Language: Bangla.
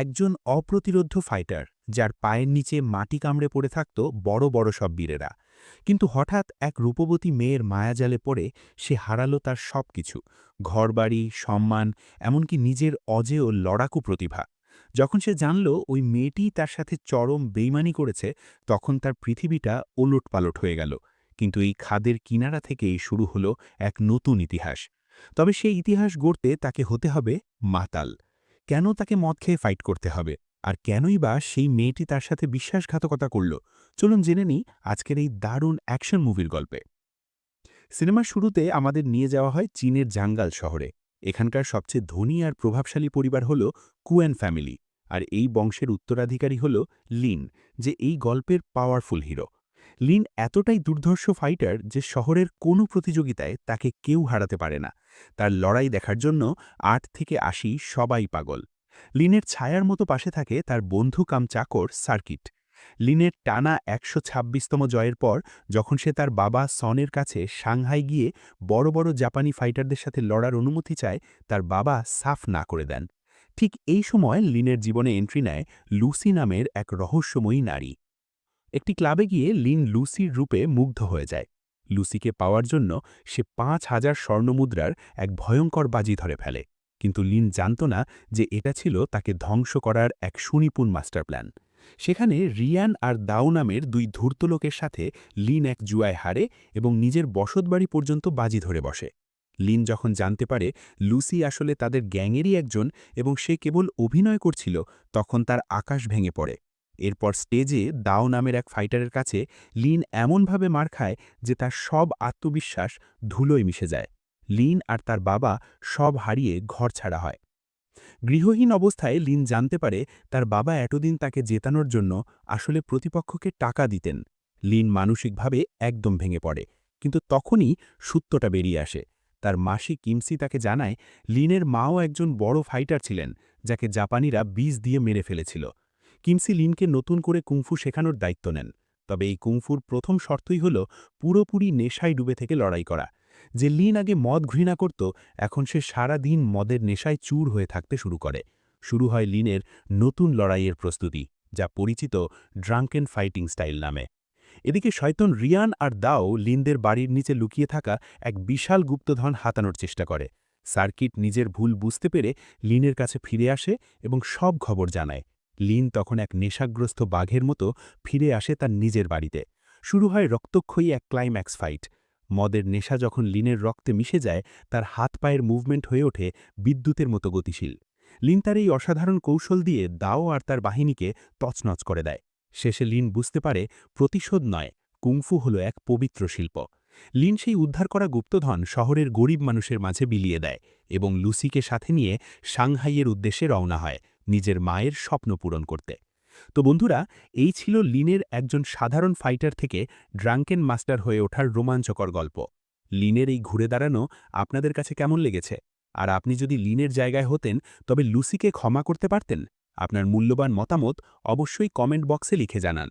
একজন অপ্রতিরোধ্য ফাইটার, যার পায়ের নিচে মাটি কামড়ে পড়ে থাকত বড় বড় সব বীরেরা। কিন্তু হঠাৎ এক রূপবতী মেয়ের মায়াজালে পড়ে সে হারালো তার সব কিছু ঘরবাড়ি, সম্মান, এমনকি নিজের অজেয় লড়াকু প্রতিভা। যখন সে জানল ওই মেয়েটি তার সাথে চরম বেইমানি করেছে, তখন তার পৃথিবীটা ওলটপালট হয়ে গেল। কিন্তু এই খাদের কিনারা থেকেই শুরু হলো এক নতুন ইতিহাস। তবে সেই ইতিহাস গড়তে তাকে হতে হবে মাতাল। কেন তাকে মদ খেয়ে ফাইট করতে হবে? আর কেনই বা সেই মেয়েটি তার সাথে বিশ্বাসঘাতকতা করল? চলুন জেনে নিই আজকের এই দারুণ অ্যাকশন মুভির গল্পে। সিনেমার শুরুতে আমাদের নিয়ে যাওয়া হয় চীনের জাঙ্গাল শহরে। এখানকার সবচেয়ে ধনী আর প্রভাবশালী পরিবার হল কুয়েন ফ্যামিলি। আর এই বংশের উত্তরাধিকারী হল লিন, যে এই গল্পের পাওয়ারফুল হিরো লিন এতটাই দুর্ধর্ষ ফাইটার যে শহরের কোনো প্রতিযোগিতায় তাকে কেউ হারাতে পারে না। তার লড়াই দেখার জন্য আট থেকে আশি সবাই পাগল। লিনের ছায়ার মতো পাশে থাকে তার বন্ধু কাম চাকর সার্কিট। লিনের টানা একশো ছাব্বিশতম জয়ের পর যখন সে তার বাবা সনের কাছে সাংহাই গিয়ে বড় বড় জাপানি ফাইটারদের সাথে লড়ার অনুমতি চায়, তার বাবা সাফ না করে দেন। ঠিক এই সময় লিনের জীবনে এন্ট্রি নেয় লুসি নামের এক রহস্যময়ী নারী। একটি ক্লাবে গিয়ে লিন লুসির রূপে মুগ্ধ হয়ে যায়। লুসিকে পাওয়ার জন্য সে পাঁচ হাজার স্বর্ণমুদ্রার এক ভয়ঙ্কর বাজি ধরে ফেলে। কিন্তু লিন জানত না যে এটা ছিল তাকে ধ্বংস করার এক সুনিপুণ মাস্টার প্ল্যান। সেখানে রিয়ান আর দাও নামের দুই ধূর্ত লোকের সাথে লিন এক জুয়ায় হারে এবং নিজের বসতবাড়ি পর্যন্ত বাজি ধরে বসে। লিন যখন জানতে পারে লুসি আসলে তাদের গ্যাংয়েরই একজন এবং সে কেবল অভিনয় করছিল, তখন তার আকাশ ভেঙে পড়ে। এরপর স্টেজে দাও নামের এক ফাইটারের কাছে লিন এমনভাবে মার খায় যে তার সব আত্মবিশ্বাস ধুলোয় মিশে যায়। লিন আর তার বাবা সব হারিয়ে ঘর ছাড়া হয়। গৃহহীন অবস্থায় লিন জানতে পারে তার বাবা এতদিন তাকে জেতানোর জন্য আসলে প্রতিপক্ষকে টাকা দিতেন। লিন মানসিকভাবে একদম ভেঙে পড়ে, কিন্তু তখনই সূত্রটা বেরিয়ে আসে। তার মাসি কিমসি তাকে জানায়, লিনের মাও একজন বড় ফাইটার ছিলেন, যাকে জাপানিরা বীজ দিয়ে মেরে ফেলেছিল। কিমসি লিনকে নতুন করে কুংফু শেখানোর দায়িত্ব নেন। তবে এই কুংফুর প্রথম শর্তই হল পুরোপুরি নেশায় ডুবে থেকে লড়াই করা। যে লিন আগে মদ ঘৃণা করত, এখন সে সারা দিন মদের নেশায় চুর হয়ে থাকতে শুরু করে। শুরু হয় লিনের নতুন লড়াইয়ের প্রস্তুতি, যা পরিচিত ড্রাঙ্কেন ফাইটিং স্টাইল নামে। এদিকে শয়তন রিয়ান আর দাও লিনদের বাড়ির নিচে লুকিয়ে থাকা এক বিশাল গুপ্তধন হাতানোর চেষ্টা করে। সার্কিট নিজের ভুল বুঝতে পেরে লিনের কাছে ফিরে আসে এবং সব খবর জানায়। লিন তখন এক নেশাগ্রস্ত বাঘের মতো ফিরে আসে তার নিজের বাড়িতে। শুরু হয় রক্তক্ষয়ী এক ক্লাইম্যাক্স ফাইট মদের নেশা যখন লিনের রক্তে মিশে যায়, তার হাত পায়ের মুভমেন্ট হয়ে ওঠে বিদ্যুতের মতো গতিশীল। লিন তার এই অসাধারণ কৌশল দিয়ে দাও আর তার বাহিনীকে তছনছ করে দেয়। শেষে লিন বুঝতে পারে, প্রতিশোধ নয়, কুংফু হল এক পবিত্র শিল্প। লিন সেই উদ্ধার করা গুপ্তধন শহরের গরিব মানুষের মাঝে বিলিয়ে দেয় এবং লুসিকে সাথে নিয়ে সাংহাইয়ের উদ্দেশ্যে রওনা হয়। নিজের মায়ের স্বপ্ন পূরণ করতে। তো বন্ধুরা, এই ছিল লিনের একজন সাধারণ ফাইটার থেকে ড্রাঙ্কেন মাস্টার হয়ে ওঠার রোমাঞ্চকর গল্প। লিনের এই ঘুরে দাঁড়ানো আপনাদের কাছে কেমন লেগেছে? আর আপনি যদি লিনের জায়গায় হতেন, তবে লুসিকে ক্ষমা করতে পারতেন? আপনার মূল্যবান মতামত অবশ্যই কমেন্ট বক্সে লিখে জানান।